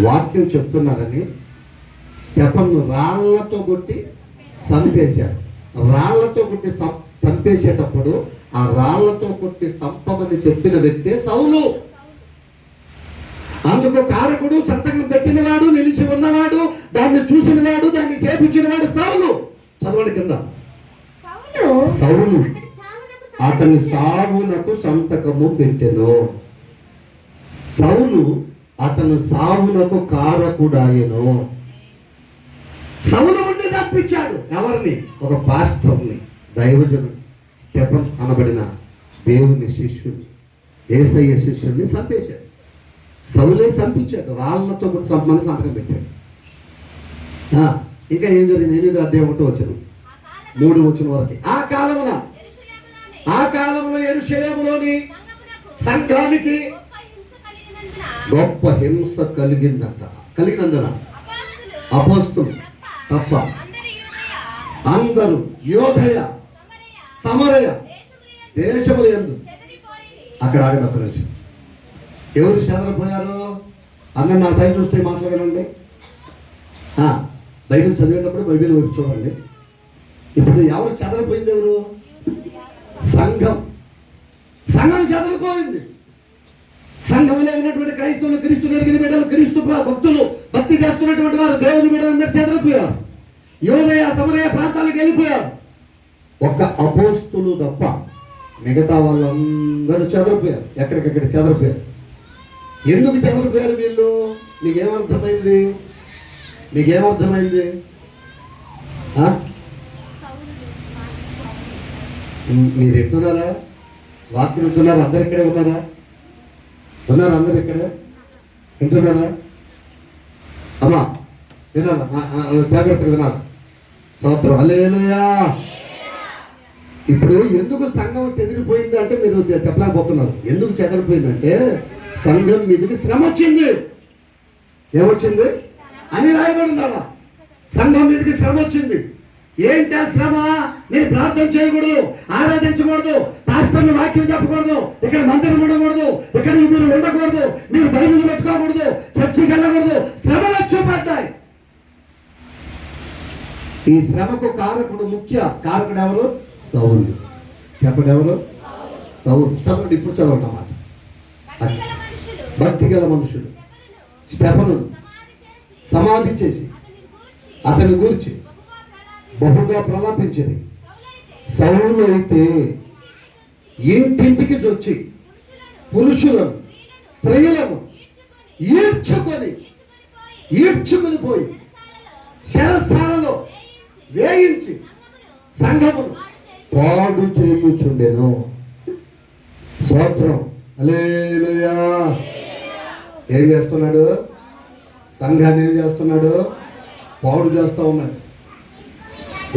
వాక్యం చెప్తున్నారని స్టెఫన్ను రాళ్ళతో కొట్టి చంపేశారు. రాళ్ళతో కొట్టి చంపేసేటప్పుడు ఆ రాళ్ళతో కొట్టి సంపమని చెప్పిన వ్యక్తే సౌలు. అందుకు కారకుడు సంతకం పెట్టినవాడు నిలిచి ఉన్నవాడు దాన్ని చూసినవాడు దాన్ని చేపించినవాడు సౌలు. చదవండి కింద. సౌలు? అతని సావునకు సంతకము పెట్టెను. సౌలు అతను సావునకు కారకుడాయను. సౌలు ఉండి తప్పించాడు ఎవరిని? ఒక పాస్టర్ని దైవజనుడు స్టెఫన్ అనబడిన దేవుని శిష్యుని ఏసయ్య శిష్యుడిని చంపేశాడు. సౌలే చంపించాడు రాళ్ళతో కూడా చంపమని సంతకం పెట్టాడు. ఆ, ఇంకా ఏం జరిగింది? ఎనిమిది అధ్యాయం ఒకటి మూడు వచ్చిన వరకు. ఆ కాలమున ఆ కాలంలో ఎరుషలేములోని సంఘానికి గొప్ప హింస కలిగినందున కలిగిందంట. కలిగినందున అపోస్తులు తప్ప అందరూ యోధయ సమరయ దేశములు ఎందు అక్కడ ఆగిన ఎవరు చెదరపోయారు అందరు నా సైడ్ చూస్తే మాట్లాడగలండి బైబిల్ చదివేటప్పుడు బైబిల్ వైపు చూడండి. ఇప్పుడు ఎవరు చెదరపోయింది ఎవరు? సంఘం. సంఘం చెదరిపోయింది ఉన్నటువంటి క్రైస్తవులు క్రీస్తు ఎరిగిన బిడ్డలు క్రీస్తు భక్తులు భక్తి చేస్తున్నటువంటి వారు దేవుని బిడ్డలు అందరు చెదరిపోయారు యోదయ సమరయ ప్రాంతాలకు వెళ్ళిపోయారు. ఒక్క అపోస్తులు తప్ప మిగతా వాళ్ళందరూ చెదరిపోయారు. ఎక్కడికెక్కడ చెదరిపోయారు. ఎందుకు చెదరిపోయారు వీళ్ళు? నీకేమర్థమైంది నీకేమర్థమైంది మీరు ఎట్టున్నారా వాక్యం వింటున్నారా? అందరు ఇక్కడే ఉన్నారా? ఉన్నారా అందరు ఇక్కడే? వింటున్నారా? అమ్మా వినాలా? జాగ్రత్తగా వినాలి? స్తోత్రం అలేలుయా ఇప్పుడు ఎందుకు సంఘం చెదిరిపోయింది అంటే మీరు చెప్పలేకపోతున్నారు. ఎందుకు చెదిరిపోయిందంటే సంఘం మీదకి శ్రమ వచ్చింది. ఏమొచ్చింది? అని రాయబడింది అలా సంఘం మీదకి శ్రమ వచ్చింది. ఏంటి ఆ శ్రమ? నేను ప్రార్థన చేయకూడదు ఆరాధించకూడదు పాస్టర్ని వాక్యం చెప్పకూడదు. ఇక్కడ మందిరం ఉండకూడదు. ఇక్కడ మీరు ఉండకూడదు. మీరు బైబిల్ పెట్టుకోకూడదు. చర్చికి వెళ్ళకూడదు. శ్రమలు వచ్చి పడ్డాయి. ఈ శ్రమకు కారకుడు ముఖ్య కారకుడు ఎవరు? సౌలు. చెప్పడు ఎవరు? సౌలు. చదవండి ఇప్పుడు చదవండి అన్నమాట భక్తి గల మనుషుడు. స్టెఫనుడు. సమాధి చేసి. అతని గురించి. బహుగా ప్రలాపించింది. సౌలు అయితే ఇంటింటికి వచ్చి పురుషులను స్త్రీలను ఈడ్చుకొని ఈడ్చుకొని పోయి శరసాలలో వేయించి సంఘమును పాడు చేయుచుండెను. స్తోత్రం. అలేలుయా ఏం చేస్తున్నాడు? సంఘాన్ని ఏం చేస్తున్నాడు? పాడు చేస్తూ ఉన్నాడు.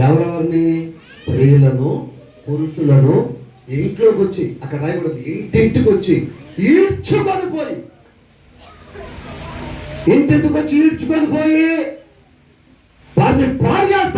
ఎవరెవరిని? స్త్రీలను పురుషులను ఇంట్లోకి వచ్చి అక్కడ రాయకూడదు ఇంటింటికి వచ్చి ఈడ్చుకొని పోయి. ఇంటింటికి వచ్చి ఈడ్చుకొని పోయి వారిని పాడు చేస్తా